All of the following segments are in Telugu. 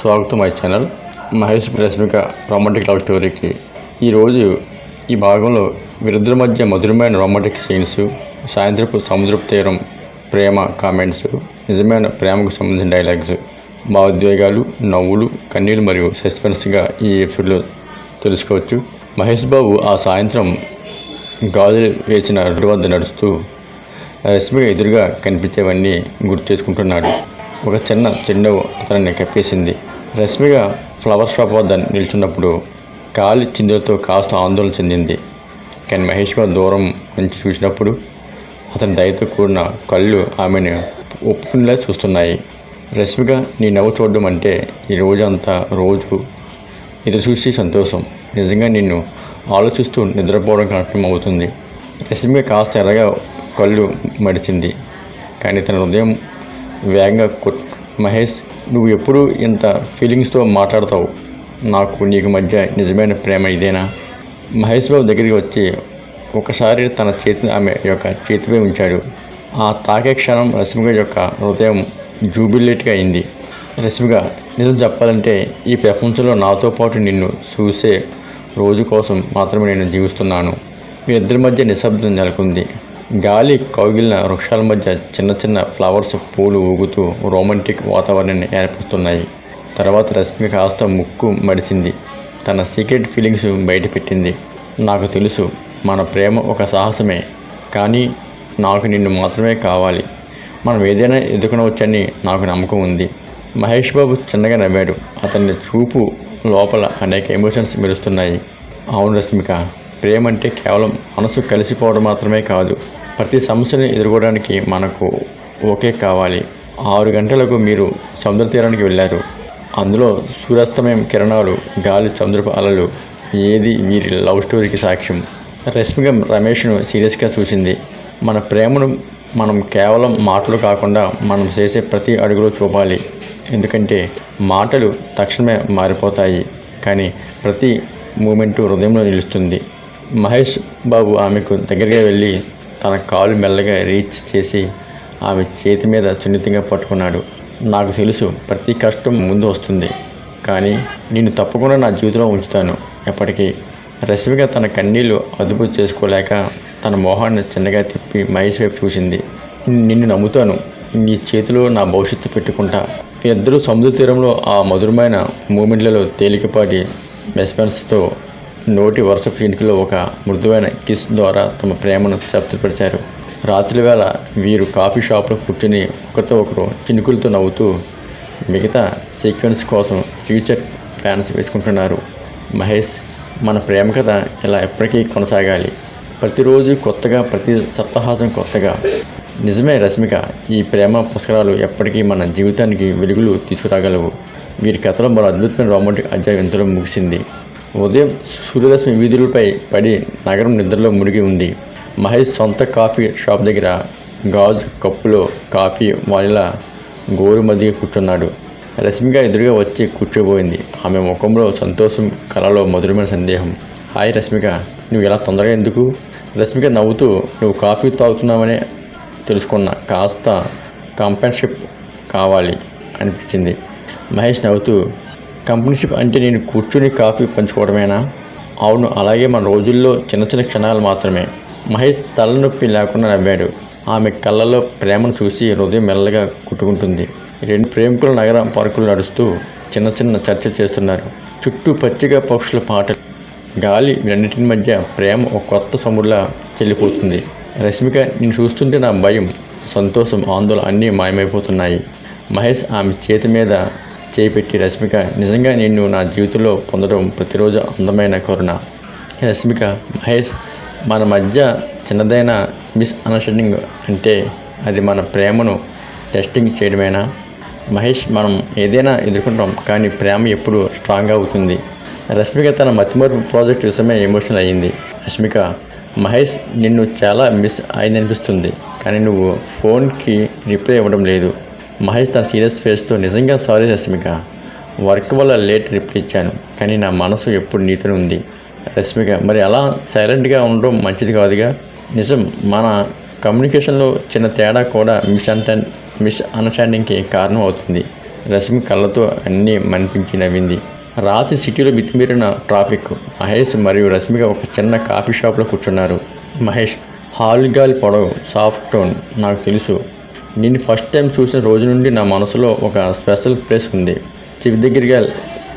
స్వాగతం my channel. Mahesh Rashmika romantic love స్టోరీకి ఈరోజు ఈ భాగంలో వీరిద్దరి మధ్య మధురమైన రొమాంటిక్ సీన్స్ సాయంత్రపు సముద్రపు తీరం ప్రేమ కామెంట్స్ నిజమైన ప్రేమకు సంబంధించిన డైలాగ్స్ భావోద్వేగాలు నవ్వులు కన్నీళ్ళు మరియు సస్పెన్స్గా ఈ ఎపిసోడ్లో తెలుసుకోవచ్చు. మహేష్ బాబు ఆ సాయంత్రం గాజులు వేసిన రోడ్డు వద్ద నడుస్తూ రశ్మిక ఎదురుగా కనిపించేవన్నీ గుర్తు చేసుకుంటున్నాడు. ఒక చిన్న చెండవు అతన్ని కప్పేసింది. రశ్మిగా ఫ్లవర్ షాప్ వద్ద నిల్చున్నప్పుడు కాలి చిందులతో కాస్త ఆందోళన చెందింది. కానీ మహేష్ దూరం నుంచి చూసినప్పుడు అతని దయతో కూడిన కళ్ళు ఆమెను ఒప్పుకునేలా చూస్తున్నాయి. రశ్మిక నీ నవ్వు చూడడం అంటే ఈ రోజంతా రోజు ఎదురు చూసి సంతోషం. నిజంగా నిన్ను ఆలోచిస్తూ నిద్రపోవడం కష్టం అవుతుంది. రశ్మిక కాస్త ఎర్రగా కళ్ళు మడిచింది. కానీ తన హృదయం వేగంగా మహేష్ నువ్వు ఎప్పుడు ఇంత ఫీలింగ్స్తో మాట్లాడతావు. నాకు నీకు మధ్య నిజమైన ప్రేమ ఇదేనా? మహేష్ బాబు దగ్గరికి వచ్చి ఒకసారి తన చేతిని ఆమె యొక్క చేతిపై ఉంచాడు. ఆ తాకే క్షణం రశ్మిక యొక్క హృదయం జూబిలేట్గా అయింది. రశ్మిక నిజం చెప్పాలంటే ఈ ప్రపంచంలో నాతో పాటు నిన్ను చూసే రోజు కోసం మాత్రమే నేను జీవిస్తున్నాను. మీ ఇద్దరి మధ్య నిశ్శబ్దం నెలకొంది. గాలి కౌగిలిన వృక్షాల మధ్య చిన్న చిన్న ఫ్లవర్స్ పూలు ఊగుతూ రొమాంటిక్ వాతావరణాన్ని ఏర్పరుస్తున్నాయి. తర్వాత రశ్మి కాస్త ముక్కు మడిచింది. తన సీక్రెట్ ఫీలింగ్స్ బయటపెట్టింది నాకు తెలుసు మన ప్రేమ ఒక సాహసమే కానీ నాకు నిన్ను మాత్రమే కావాలి. మనం ఏదైనా ఎదుర్కొనవచ్చని నాకు నమ్మకం ఉంది. మహేష్ బాబు చిన్నగా నవ్వాడు. అతని చూపు లోపల అనేక ఎమోషన్స్ మెరుస్తున్నాయి. అవును రశ్మిక ప్రేమ అంటే కేవలం మనసు కలిసిపోవడం మాత్రమే కాదు ప్రతి సమస్యని ఎదుర్కోవడానికి మనకు ఓకే కావాలి. ఆరు గంటలకు మీరు సముద్ర తీరానికి వెళ్ళారు. అందులో సూర్యాస్తమయం కిరణాలు గాలి సముద్రపు అలలు ఏది వీరి లవ్ స్టోరీకి సాక్ష్యం. రశ్మిక రమేష్ను సీరియస్గా చూసింది. మన ప్రేమను మనం కేవలం మాటలు కాకుండా మనం చేసే ప్రతి అడుగులో చూపాలి. ఎందుకంటే మాటలు తక్షణమే మారిపోతాయి. కానీ ప్రతి మూమెంటు హృదయంలో నిలుస్తుంది. మహేష్ బాబు ఆమెకు దగ్గరగా వెళ్ళి తన కాలు మెల్లగా రీచ్ చేసి ఆమె చేతి మీద సున్నితంగా పట్టుకున్నాడు. నాకు తెలుసు ప్రతి కష్టం ముందు వస్తుంది. కానీ నేను తప్పకుండా నా జీవితంలో ఉంచుతాను. ఎప్పటికీ రశ్మిగా తన కన్నీళ్ళు అదుపు చేసుకోలేక తన మోహాన్ని చిన్నగా తిప్పి మహేష్ వైపు చూసింది. నిన్ను నమ్ముతాను. నీ చేతిలో నా భవిష్యత్తు పెట్టుకుంటా. ఇద్దరు సముద్ర తీరంలో ఆ మధురమైన మూమెంట్లలో తేలికపాటి మెస్పెన్స్తో నోటి వరుసపు చినుకులో ఒక మృదువైన కిస్ ద్వారా తమ ప్రేమను వ్యక్తపరిచారు రాత్రి వేళ వీరు కాఫీ షాప్లో కూర్చుని ఒకరితో ఒకరు చినుకులతో నవ్వుతూ మిగతా సీక్వెన్స్ కోసం ఫ్యూచర్ ప్లాన్స్ వేసుకుంటున్నారు. మహేష్ మన ప్రేమ కథ ఇలా ఎప్పటికీ కొనసాగాలి? ప్రతిరోజు కొత్తగా ప్రతి సప్తాహాసం కొత్తగా. నిజమే రశ్మిక ఈ ప్రేమ పుస్తకాలు ఎప్పటికీ మన జీవితానికి వెలుగులు తీసుకురాగలవు. వీరి కథలో మరో అద్భుతమైన రొమాంటిక్ అధ్యాయంతో ముగిసింది. ఉదయం సూర్యరశ్మి వీధులపై పడి నగరం నిద్రలో మునిగి ఉంది. మహేష్ సొంత కాఫీ షాప్ దగ్గర గాజు కప్పులో కాఫీ వానిలా గోరు మధ్య కూర్చున్నాడు. రశ్మిక ఎదురుగా వచ్చి కూర్చోబోయింది. ఆమె ముఖంలో సంతోషం కళలో మధురమైన సందేహం. హాయ్ రశ్మిక నువ్వు ఇలా తొందరగా ఎందుకు? రశ్మిక నవ్వుతూ నువ్వు కాఫీ తాగుతున్నావనే తెలుసుకున్న కాస్త కంపెన్షిప్ కావాలి అనిపించింది. మహేష్ నవ్వుతూ కంపెనీషిప్ అంటే నేను కూర్చుని కాఫీ పంచుకోవడమేనా? అవును అలాగే మన రోజుల్లో చిన్న చిన్న క్షణాలు మాత్రమే. మహేష్ తలనొప్పి లేకుండా నవ్వాడు. ఆమె కళ్ళలో ప్రేమను చూసి హృదయం మెల్లగా కుట్టుకుంటుంది. రెండు ప్రేమికుల నగరం పార్కులు నడుస్తూ చిన్న చిన్న చర్చ చేస్తున్నారు. చుట్టూ పచ్చిగా పక్షుల పాటలు గాలి రెండింటి మధ్య ప్రేమ ఒక కొత్త సముడిలా చెల్లిపోతుంది. రశ్మిక నేను చూస్తుంటే నా భయం సంతోషం ఆందోళన అన్నీ మాయమైపోతున్నాయి. మహేష్ ఆమె చేతి మీద చేపెట్టి రష్మిక నిజంగా నిన్ను నా జీవితంలో పొందడం ప్రతిరోజు అందమైన కరుణ. రష్మిక మహేష్ మన మధ్య చిన్నదైన మిస్అండర్స్టాండింగ్ అంటే అది మన ప్రేమను టెస్టింగ్ చేయడమేనా? మహేష్ మనం ఏదైనా ఎదుర్కొంటాం కానీ ప్రేమ ఎప్పుడు స్ట్రాంగ్ అవుతుంది. రష్మిక తన మతిమరుపు ప్రాజెక్ట్ విషయమే ఎమోషనల్ అయ్యింది రష్మిక మహేష్ నిన్ను చాలా మిస్ అయిందనిపిస్తుంది కానీ నువ్వు ఫోన్కి రిప్లై ఇవ్వడం లేదు. మహేష్ తన సీరియస్ ఫేస్తో నిజంగా సారీ రశ్మిక వర్క్ వల్ల లేట్ రిప్లై ఇచ్చాను కానీ నా మనసు ఎప్పుడు నీతోనే ఉంది. రశ్మిక మరి అలా సైలెంట్గా ఉండడం మంచిది కాదుగా? నిజం మన కమ్యూనికేషన్లో చిన్న తేడా కూడా మిస్ మిస్అండర్స్టాండింగ్కి మిస్ కారణం అవుతుంది. రశ్మి కళ్ళతో అన్నీ మనిపించి నవ్వింది. రాత్రి సిటీలో మితిమీరిన ట్రాఫిక్ మహేష్ మరియు రశ్మిక ఒక చిన్న కాఫీ షాప్లో కూర్చున్నారు. మహేష్ హాల్ గాలి పొడవు సాఫ్ట్ టోన్ నాకు తెలుసు. నేను ఫస్ట్ టైం చూసిన రోజు నుండి నా మనసులో ఒక స్పెషల్ ప్లేస్ ఉంది. చెవి దగ్గరగా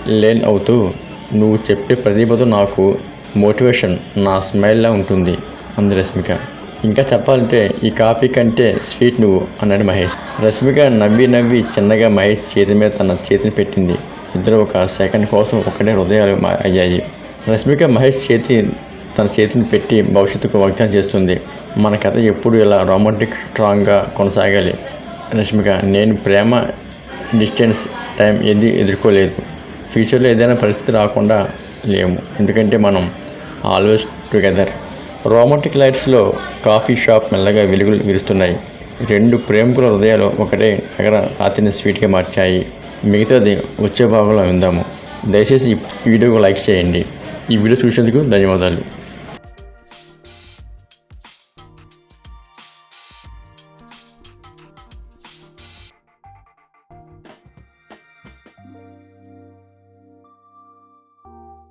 లేన్ అవుతూ నువ్వు చెప్పే ప్రతిభతో నాకు మోటివేషన్ నా స్మైల్లా ఉంటుంది. అంది రశ్మిక ఇంకా చెప్పాలంటే ఈ కాఫీ కంటే స్వీట్ నువ్వు అన్నాడు మహేష్. రశ్మిక నవ్వి నవ్వి చిన్నగా మహేష్ చేతి మీద తన చేతిని పెట్టింది. ఇద్దరు ఒక సెకండ్ కోసం ఒకటే హృదయాలు అయ్యాయి. రశ్మిక మహేష్ చేతి తన చేతిని పెట్టి భవిష్యత్తుకు వాగ్దానం చేస్తుంది. మన కథ ఎప్పుడు ఇలా రొమాంటిక్ స్ట్రాంగ్గా కొనసాగాలి. రష్మిక నేను ప్రేమ డిస్టెన్స్ టైం ఏది ఎదుర్కోలేదు. ఫ్యూచర్లో ఏదైనా పరిస్థితి రాకుండా లేము. ఎందుకంటే మనం ఆల్వేస్ టుగెదర్ రోమాంటిక్ లైట్స్లో కాఫీ షాప్ మెల్లగా వెలుగులు విరుస్తున్నాయి. రెండు ప్రేమికుల హృదయాలు ఒకటే నగర రాత్రిని స్వీట్గా మార్చాయి. మిగతాది వచ్చే భాగంలో విందాము. దయచేసి ఈ వీడియోకు లైక్ చేయండి. ఈ వీడియో చూసేందుకు ధన్యవాదాలు.